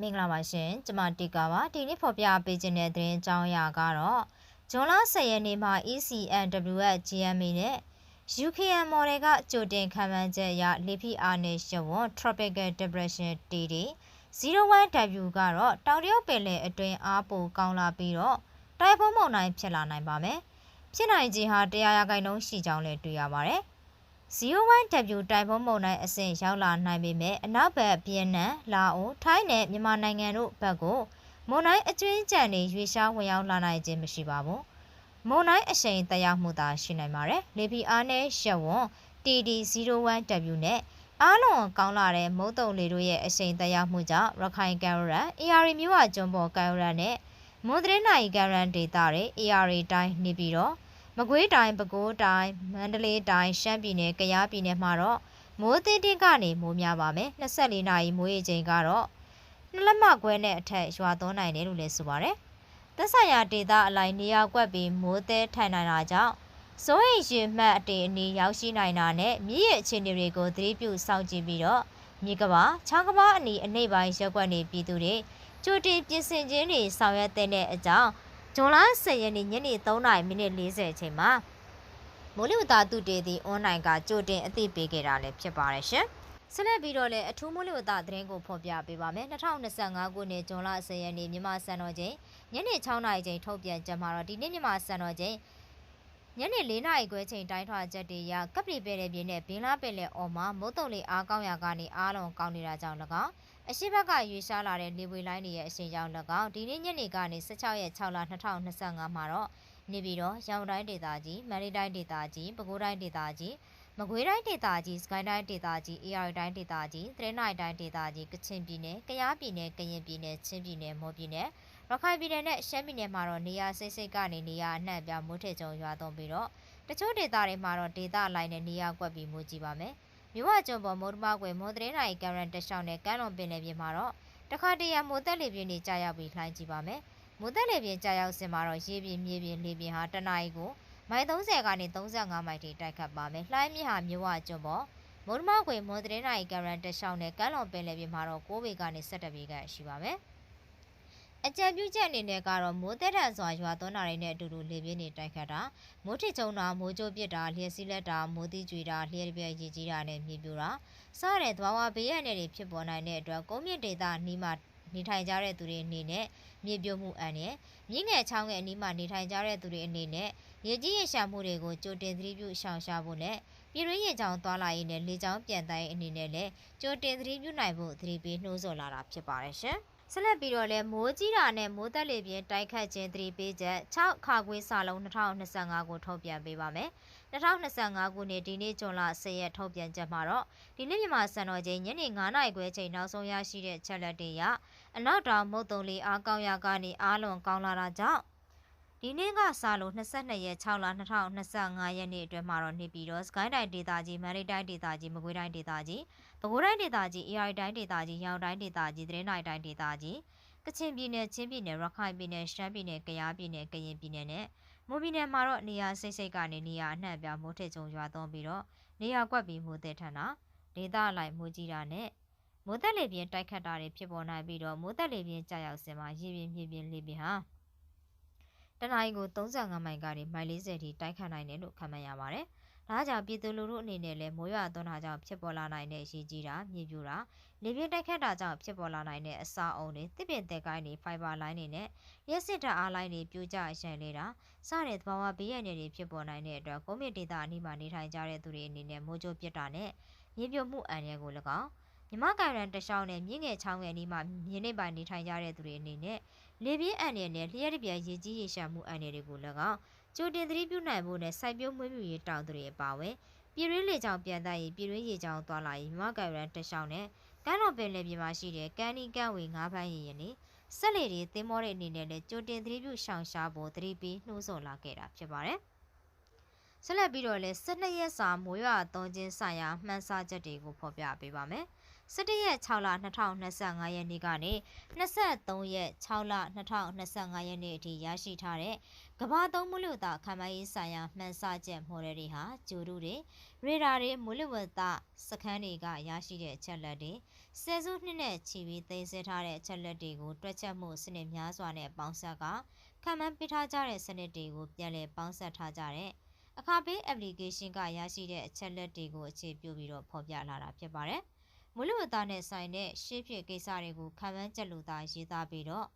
မင်္ဂလာပါရှင်ကျမတီကာပါဒီနေ့ဖော်ပြပေးခြင်းတဲ့သတင်းအကြောင်းအရာကတော့ဂျွန်လ10ရက်နေ့မှာ ECNW ရဲ့ GMA နဲ့ UKM model ကကြိုတင်ခံမှန်းချက်အရလေဖိအားနဲ့ရှဝွန် Tropical Depression TD 01W ကတော့တောင်တရုတ်ပင်လယ်အတွင်းအားပိုကောင်းလာပြီးတော့တိုင်ဖွန်းမုန်တိုင်းဖြစ်လာနိုင်ပါမယ်ဖြစ်နိုင်ခြင်းဟာတရားရဂိုင်နှုန်းရှိကြောင်းလည်းတွေ့ရပါတယ် 01W တိုင်ဖွန်းမုန်တိုင်းအဆင့်ရောက်လာနိုင်ပေမဲ့အနောက်ဘက်ဗီယက်နမ်၊လာအို၊ထိုင်းနဲ့မြန်မာနိုင်ငံတို့ဘက်ကိုမုန်တိုင်းအကျွင်းကြံနေရွေရှားဝင်ရောက်လာနိုင်ခြင်းမရှိပါဘူး။မုန်တိုင်းအရှိန်တရားမှုသာရှိနိုင်ပါတယ်။လေပီအားနဲ့ရှက်ဝွန် TD01W နဲ့အားလုံးကောင်းလာတဲ့မုတ်တုံလေတို့ရဲ့အရှိန်တရားမှုကြောင့်ရခိုင်ကမ်ရန် AR မြို့ဝကျွန်းပေါ်ကမ်ရန်နဲ့မွန်တရနိုင်ကမ်ရန်ဒေတာတွေ AR တိုင်းနေပြီးတော့ မကွေးတိုင်းပဲခူးတိုင်းမန္တလေးတိုင်းရှမ်းပြည်နယ်ကယားပြည်နယ်မှာတော့မိုးသေးသေးကနေမိုးများပါမယ်24နာရီမိုးရေချိန်ကတော့နှစ်လက်မခွဲနဲ့အထက်ရွာသွန်းနိုင်တယ်လို့လည်းဆိုပါတယ်သက်ဆိုင်ရာဒေသအလိုက်နေရာကွက်ပြီးမိုးသေးထိုင်နိုင်တာကြောင့်စိုးရိမ်ရှင်မှတ်အတေအနီးရောက်ရှိနိုင်တာနဲ့မြည့်ရဲ့အခြေအနေတွေကိုသတိပြုစောင့်ကြည့်ပြီးတော့မြေကဘာချောင်းကဘာအနီးအနှိပ်ပိုင်းရက်ကွက်နေပြည်သူတွေကြိုတင်ပြင်ဆင်ခြင်းတွေဆောင်ရွက်တဲ့အကြောင်း ဇွန်လ10ရက်နေ့ညနေ3:40မိနစ်40အချိန်မှာမိုးလေဝသတုတေသည့်အွန်လိုင်းကကြိုတင်အသိပေးခဲ့တာလည်းဖြစ်ပါတယ်ရှင်။ဆက်လက်ပြီးတော့လည်းအထူးမိုးလေဝသသတင်းကိုဖော်ပြပေးပါမယ်။2025ခုနှစ်ဇွန်လ10ရက်နေ့မြန်မာစံတော်ချိန်ညနေ6:00နာရီချိန်ထုတ်ပြန်ကြမှာတော့ဒီနေ့မြန်မာစံတော်ချိန်ညနေ၄နာရီခွဲချိန်တိုင်းထွာချက်တွေရကပ်ပလီပဲ့တဲ့ပြင်းနဲ့ဘင်းလားပင်လေအော်မှာမိုးတုံလေးအားကောင်းရာကနေအားလုံးကောင်းနေတာကြောင့်၎င်း အရှိဘက်ကရွေရှားလာတဲ့လေပွေလိုင်းတွေရဲ့အရှိန်ကြောင့်၎င်းဒီနေ့ညနေကနေ16ရက်6လ2025မှာတော့နေပြည်တော်ရောင်တိုင်းဒေသကြီးမန္တလေးတိုင်းဒေသကြီးပဲခူးတိုင်းဒေသကြီးမကွေးတိုင်းဒေသကြီးစကိုင်းတိုင်းဒေသကြီး AR တိုင်းဒေသကြီးသရင်နိုင်တိုင်းဒေသကြီးကချင်ပြည်နယ်ကယားပြည်နယ်ကရင်ပြည်နယ်ချင်းပြည်နယ်မော်ပြည်နယ်ရခိုင်ပြည်နယ်နဲ့ရှမ်းပြည်နယ်မှာတော့နေရာစိတ်စိတ်ကနေနေရာအနှံ့ပြမိုးထစ်ကြုံရွာသွန်းပြီးတော့တချို့ဒေသတွေမှာတော့ဒေသလိုင်းနဲ့နေရာကွက်ပြီးမိုးကြီးပါမယ် မြဝကျွန်းပေါ်မိုးတမကွယ်မိုးသတင်းနိုင်ကရန်တရှောင်းနဲ့ကမ်းလွန်ပင်လယ်ပြင်မှာတော့တခါတရံမိုးသက်လေပြင်းတွေကြာရောက်ပြီးလှိုင်းကြည့်ပါမယ်။မိုးသက်လေပြင်းကြာရောက်စင်မှာတော့ရေပြင်မြေပြင်လေပြင်ဟာတနအီကိုမိုင်30ကနေ35မိုင်ထိတိုက်ခတ်ပါမယ်။လှိုင်းမြင့်ဟာမြဝကျွန်းပေါ်မိုးတမကွယ်မိုးသတင်းနိုင်ကရန်တရှောင်းနဲ့ကမ်းလွန်ပင်လယ်ပြင်မှာတော့6ပေကနေ17ပေခန့်ရှိပါမယ်။ အကြံပြုချက်အနေနဲ့ကတော့မိုးသက်ထန်စွာရွာသွန်းတာတွေနဲ့အတူတူလေပြင်းတွေတိုက်ခတ်တာမိုးထစ်ချုံတာမိုးကြိုးပစ်တာလျှက်စီးလက်တာမိုးသီးကြွေတာလျှက်ပြဲရည်ကြီးတာနဲ့မြေပြိုတာစတဲ့သဘာဝဘေးရန်တွေဖြစ်ပေါ်နိုင်တဲ့အတွက်ကုန်းမြင့်ဒေသနီးမှာနေထိုင်ကြတဲ့သူတွေအနေနဲ့မြေပြိုမှုအန္တရာယ်မြင့်ငယ်ချောင်းငယ်အနီးမှာနေထိုင်ကြတဲ့သူတွေအနေနဲ့ရေကြီးရေရှာမှုတွေကိုကြိုတင်သတိပြုရှောင်ရှားဖို့နဲ့ပြည်ရင်းရေချောင်းသွားလာရေးနဲ့လေချောင်းပြန်တိုင်းအနေနဲ့လည်းကြိုတင်သတိပြုနိုင်ဖို့သတိပေးနှိုးဆော်လာတာဖြစ်ပါတယ်ရှင်။ ဆက်လက်ပြီးတော့လဲမိုးကြီးတာနဲ့မိုးသက်လေပြင်းတိုက်ခတ်ခြင်းသတိပေးချက်6ခါခွေးစာလုံး2025ကိုထုတ်ပြန်ပေးပါမယ်2025ခုနှစ်ဒီနေ့ဇွန်လ10ရက်ထုတ်ပြန်ချက်မှာတော့ဒီနေ့မြန်မာစံတော်ချိန်ညနေ9:00နာရီခွဲချိန်နောက်ဆုံးရရှိတဲ့ချက်လက်တွေရအနောက်တောင်မုတ်တုံလေးအားကောင်းရာကနေအားလွန်ကောင်းလာတာကြောင့် ဒီနေ့ကစလို့22ရက်6လ2025ရက်နေ့အတွင်းမှာတော့နေပြည်တော်စကိုင်းတိုင်းဒေသကြီးမန္တလေးတိုင်းဒေသကြီးမကွေးတိုင်းဒေသကြီးပဲခူးတိုင်းဒေသကြီး AI တိုင်းဒေသကြီးရောင်တိုင်းဒေသကြီးသတင်းနိုင်တိုင်းဒေသကြီးကချင်ပြည်နယ်ချင်းပြည်နယ်ရခိုင်ပြည်နယ်ရှမ်းပြည်နယ်ကယားပြည်နယ်ကရင်ပြည်နယ်နဲ့မွန်ပြည်နယ်မှာတော့နေရာစိတ်စိတ်ကနေနေရာအနှံ့ပြမိုးထစ်ကြုံရွာသွန်းပြီးတော့နေရာကွက်ပြီးမိုးတဲ့ထန်တာဒေသအလိုက်မိုးကြီးတာနဲ့မိုးသက်လေပြင်းတိုက်ခတ်တာတွေဖြစ်ပေါ်နိုင်ပြီးတော့မိုးသက်လေပြင်းကြာရောက်စင်မှာရေပြင်းမြေပြင်းလေပြင်းဟာ တနအီကို35မိုင်ကနေမိုင်40ထိတိုက်ခတ်နိုင်တယ်လို့ခန့်မှန်းရပါတယ်။ဒါကြောင့်ပြည်သူလူထုအနေနဲ့လည်းမိုးရွာသွန်းတာကြောင့်ဖြစ်ပေါ်လာနိုင်တဲ့ရေကြီးတာမြေပြိုတာလေပြင်းတိုက်ခတ်တာကြောင့်ဖြစ်ပေါ်လာနိုင်တဲ့အစာအုံတွေတစ်ပင်သက်ကိုင်းတွေဖိုင်ဘာလိုင်းတွေနဲ့ရက်စစ်ဓာတ်အားလိုင်းတွေပြိုကျရန်နေတာစတဲ့သဘာဝဘေးရန်တွေဖြစ်ပေါ်နိုင်တဲ့အတွက်ကုန်းမြင့်ဒေသအနီးမှာနေထိုင်ကြတဲ့သူတွေအနေနဲ့မိုးကြိုးပစ်တာနဲ့မြေပြိုမှုအန္တရာယ်ကို၎င်း မြမကန်ရန်တရှောင်းနဲ့မြင့်ငယ်ချောင်းငယ်နီးမှာမြင်းနေပိုင်နေထိုင်ကြတဲ့သူတွေအနေနဲ့လေပြင်းအန္တရာယ်နဲ့လျှက်တပြက်ရေကြီးရေရှာမှုအန္တရာယ်တွေကို၎င်းကြိုတင်သတိပြုနိုင်ဖို့နဲ့စိုက်ပျိုးမွေးမြူရေးတောင်သူတွေအပါအဝင်ပြည်ရင်းလေကြောင်ပြန်တက်ရေးပြည်ရင်းရေကြောင်သွားလာရေးမြမကရန်တရှောင်းနဲ့ကမ်းတော်ပင်လယ်ပြင်မှာရှိတဲ့ကမ်းနီကန့်ဝေငါးဖမ်းရည်ရင်နေဆက်လေတွေသင်းမောတဲ့အနေနဲ့လည်းကြိုတင်သတိပြုရှောင်ရှားဖို့သတိပေးနှိုးဆော်လာခဲ့တာဖြစ်ပါတယ်ဆက်လက်ပြီးတော့လဲ12ရက်စာမိုးရွာသွန်းခြင်းဆိုင်ရာမှန်းဆချက်တွေကိုဖော်ပြပေးပါမယ် 17ရက်6လ2025ရက်နေ့ကနေ23ရက်6လ2025ရက်နေ့အထိရရှိထားတဲ့ကမ္ဘာသုံးမလို့တာခမရေးဆိုင်ရာမှန်စချက်မော်ဒယ်တွေဟာဂျိုဒူတွေရေဒါတွေမူလဝတ္တစခန်းတွေကရရှိတဲ့အချက်လက်တွေဆယ်စုနှစ်နဲ့ချီပြီးသိမ်းဆည်းထားတဲ့အချက်လက်တွေကိုတွက်ချက်မှုစနစ်များစွာနဲ့ပေါင်းစပ်ကခံမှန်းပေးထားကြတဲ့စနစ်တွေကိုပြန်လည်ပေါင်းစပ်ထားကြတဲ့အခါပေး application ကရရှိတဲ့အချက်လက်တွေကိုအခြေပြုပြီးတော့ဖော်ပြလာတာဖြစ်ပါတယ်။ မူလဝတ္တနဲ့ဆိုင်တဲ့ရှေ့ဖြစ်ကိစ္စတွေကိုခံမှန်းချက်လို့သာရေးသားပြီးတော့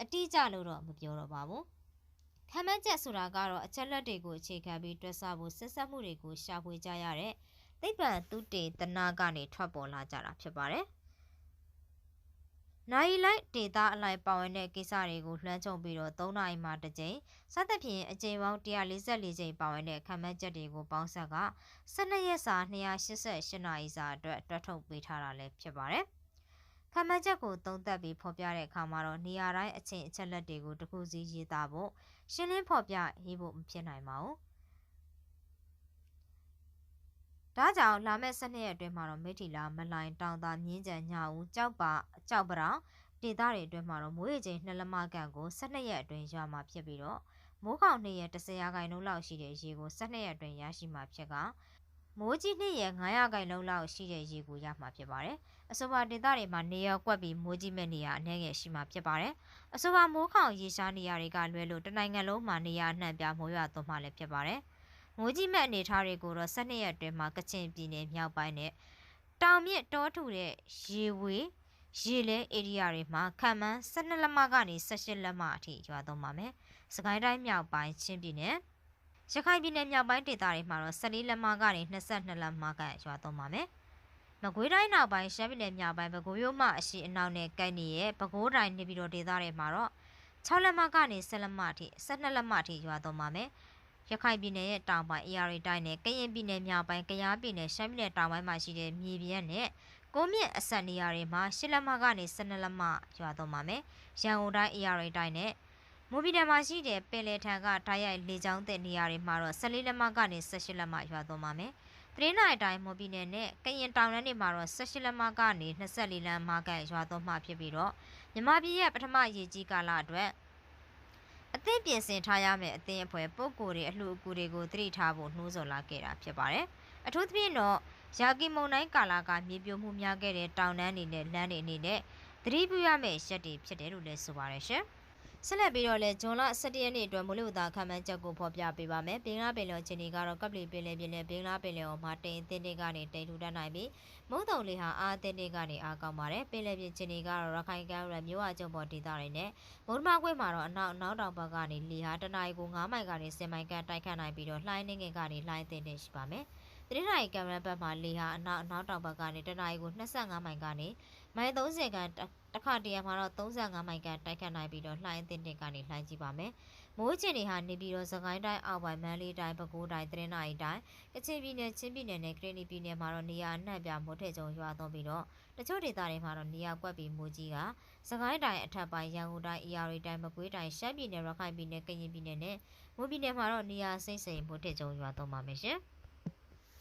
အတိအကျလို့တော့မပြောတော့ပါဘူး။ခံမှန်းချက်ဆိုတာကတော့အချက်လက်တွေကိုအခြေခံပြီးတွက်ဆဖို့ဆက်ဆက်မှုတွေကိုရှာဖွေကြရတဲ့သိပ္ပံသုတေသနကနေထွက်ပေါ်လာကြတာဖြစ်ပါတယ်။ နိုင်လိုက်ဒေတာအလိုက်ပါဝင်တဲ့ကိစ္စတွေကိုလွှမ်းခြုံပြီးတော့3နာရီမှတစ်ကြိမ်စသဖြင့်အကြိမ်ပေါင်း144ကြိမ်ပါဝင်တဲ့ခံမှန်းချက်တွေကိုပေါင်းဆက်က12ရက်စာ288နာရီစာအတွက်တွက်ထုတ်ပေးထားတာလည်းဖြစ်ပါတယ်။ခံမှန်းချက်ကိုသုံးသပ်ပြီးဖော်ပြတဲ့အခါမှာတော့နေရာတိုင်းအချိန်အချက်လက်တွေကိုတစ်ခုစီရေးသားဖို့ရှင်းလင်းဖော်ပြရေးဖို့မဖြစ်နိုင်ပါဘူး။ ဒါကြောင့်လာမယ့်12ရက်အတွင်းမှာတော့မိထီလာမလိုင်တောင်သာမြင်းကြံညဦးကြောက်ပါကြောက်ပရောင်ဒေသတွေအတွင်းမှာတော့မိုးရေချိန်နှစ်လက်မခန့်ကို12ရက်အတွင်းရမှာဖြစ်ပြီးတော့မိုးခေါင်2ရက်10ရာခိုင်နှုန်းလောက်ရှိတဲ့ရေကို12ရက်အတွင်းရရှိမှာဖြစ်ကမိုးကြီး2ရက်9ရာခိုင်နှုန်းလောက်ရှိတဲ့ရေကိုရမှာဖြစ်ပါတယ်။အဆိုပါဒေသတွေမှာနေရာကွက်ပြီးမိုးကြီးမဲ့နေရာအနည်းငယ်ရှိမှာဖြစ်ပါတယ်။အဆိုပါမိုးခေါင်ရေရှားနေရာတွေကလွဲလို့တနိုင်ငံလုံးမှာနေရာနှံ့ပြမိုးရွာသွန်းမှလည်းဖြစ်ပါတယ်။ မိုးကြီးမဲ့အနေထားတွေကိုတော့12ရက်အတွင်းမှာကချင်ပြည်နယ်မြောက်ပိုင်းနဲ့တောင်မြစ်တောထူတဲ့ရေဝေးရေလဲဧရိယာတွေမှာခံမှန်း12လက်မကနေ18လက်မအထိရွာသွန်းပါမယ်။စကိုင်းတိုင်းမြောက်ပိုင်းချင်းပြည်နယ်ရခိုင်ပြည်နယ်မြောက်ပိုင်းဒေသတွေမှာတော့14လက်မကနေ22လက်မကရွာသွန်းပါမယ်။မကွေးတိုင်းနောက်ပိုင်းရှမ်းပြည်နယ်မြောက်ပိုင်းပဲခူးရိုးမှအရှိအနောက်နဲ့ကိုက်နေရဲ့ပဲခူးတိုင်းနေပြည်တော်ဒေသတွေမှာတော့6လက်မကနေ10လက်မအထိ12လက်မအထိရွာသွန်းပါမယ်။ ရခိုင်ပြည်နယ်ရဲ့တောင်ပိုင်း AR တိုင်းနဲ့ကရင်ပြည်နယ်မြောက်ပိုင်းကယားပြည်နယ်ရှမ်းပြည်နယ်တောင်ပိုင်းမှာရှိတဲ့မြေပြန့်နဲ့ကိုမြင့်အဆက်နေရာတွေမှာရှစ်လက်မကနေ12လက်မရွာသွန်းပါမယ်။ရန်ကုန်တိုင်း AR တိုင်းနဲ့မူပြည်နယ်မှာရှိတဲ့ပင်လယ်ထံကဓာတ်ရိုက်လေကြောင်းတဲ့နေရာတွေမှာတော့14လက်မကနေ18လက်မရွာသွန်းပါမယ်။သတင်းနိုင်တိုင်းမူပြည်နယ်နဲ့ကရင်တောင်တန်းတွေမှာတော့18လက်မကနေ24လက်မကရွာသွန်းမှဖြစ်ပြီးတော့မြမပြည်ရဲ့ပထမရေကြီးကာလအတွက် အသင့်ပြင်ဆင်ထားရမယ့်အသင်းအဖွဲ့ပုံကိုယ်တွေအလှူအကူတွေကိုသတိထားဖို့နှိုးဆော်လာခဲ့တာဖြစ်ပါတယ်။အထူးသဖြင့်တော့ယာကီမုန်တိုင်းကာလာကမြေပြိုမှုများခဲ့တဲ့တောင်တန်းတွေနဲ့လမ်းတွေအနေနဲ့သတိပြုရမယ့်ရက်တွေဖြစ်တယ်လို့လည်းဆိုပါတယ်ရှင်။ ဆက်လက်ပြီးတော့လဲဂျွန်လ17ရက်နေ့အတွက်မိုးလေဝသခန့်မှန်းချက်ကိုဖော်ပြပေးပါမယ်။ဘင်္ဂလားပင်လယ်ချင်းတွေကတော့ကပလီပင်လယ်ပြင်နဲ့ဘင်္ဂလားပင်လယ်အော်မှာတိမ်အသင်းတွေကနေတိမ်ထူတတ်နိုင်ပြီးမုန်တုံလေးဟာအားအသင်းတွေကနေအားကောင်းပါတယ်။ပင်လယ်ပြင်ချင်းတွေကတော့ရခိုင်ကမ်းရမြို့အကျုံပေါ်ဒေသတွေနဲ့မုန်မကွေးမှာတော့အနောက်အနောက်တောင်ဘက်ကနေလီဟာတနအီကို9မိုင်ကနေ10မိုင်ကတိုက်ခတ်နိုင်ပြီးတော့လှိုင်းနေငယ်ကနေလှိုင်းအသင်းတွေရှိပါမယ်။ တရနိုင်ကင်မရာဘက်မှာလေဟာအနောက်အနောက်တောင်ဘက်ကနေတနအီကို25မိုင်ကနေမိုင်30ခန့်တခါတရံမှာတော့35မိုင်ကန်တိုက်ခတ်နိုင်ပြီးတော့လှိုင်းအသင့်တင်ကနေလှိုင်းကြည့်ပါမယ်။မိုးချင်တွေဟာနေပြီးတော့စကိုင်းတိုင်းအောက်ပိုင်းမန္တလေးတိုင်းပဲခူးတိုင်းတရင်နိုင်တိုင်းကချင်ပြည်နယ်ချင်းပြည်နယ်နဲ့ကရင်ပြည်နယ်မှာတော့နေရာအနှံ့ပြမိုးထက်ကြုံရွာသွန်းပြီးတော့တချို့ဒေသတွေမှာတော့နေရာကွက်ပြီးမိုးကြီးကစကိုင်းတိုင်းအထက်ပိုင်းရန်ကုန်တိုင်းအရာရီတိုင်းမကွေးတိုင်းရှမ်းပြည်နယ်ရခိုင်ပြည်နယ်ကရင်ပြည်နယ်နဲ့မွန်ပြည်နယ်မှာတော့နေရာစိမ့်စိမ်မိုးထက်ကြုံရွာသွန်းပါမယ်ရှင်။